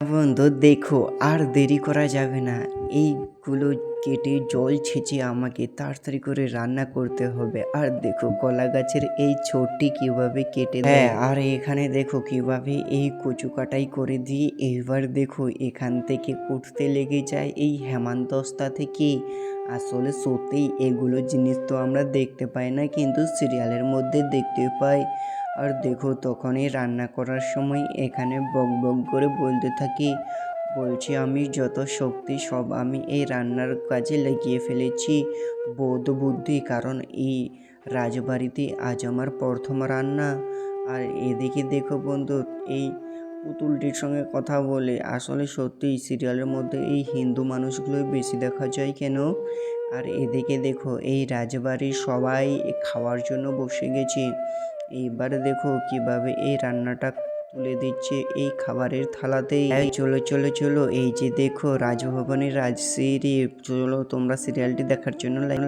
বন্ধু, দেখো, আর দেরি করা যাবে না। এইগুলো কেটে জল ছেঁচে আমাকে তাড়াতাড়ি করে রান্না করতে হবে। আর দেখো কলা গাছের এই ছোটটি কীভাবে কেটে হ্যাঁ আর এখানে দেখো, কীভাবে এই কচু কাটাই করে দিয়ে এবার দেখো, এখান থেকে উঠতে লেগে যায় এই হেমান্তস্তা থেকে। আসলে সত্যিই এগুলো জিনিস তো আমরা দেখতে পাই না, কিন্তু সিরিয়ালের মধ্যে দেখতে পাই। আর দেখো তখনই রান্না করার সময় এখানে বক বক করে বলতে থাকি, বলছি আমি যত শক্তি সব আমি এই রান্নার কাজে লাগিয়ে ফেলেছি। বোধ বুদ্ধি, কারণ এই রাজবাড়িতে আজ আমার প্রথম রান্না। আর এদিকে দেখো বন্ধু, এই পুতুলটির সঙ্গে কথা বলে আসলে সত্যি সিরিয়ালের মধ্যে এই হিন্দু মানুষগুলোই বেশি দেখা যায় কেন? আর এদিকে দেখো এই রাজবাড়ির সবাই খাওয়ার জন্য বসে গেছে। এইবার দেখো কীভাবে এই রান্নাটা তুলে দিচ্ছে এই খাবারের থালাতেই। চলো চলো চলো, এই যে দেখো রাজভবনের রাজশ্রী চলো, তোমরা সিরিয়ালটি দেখার জন্য লাইন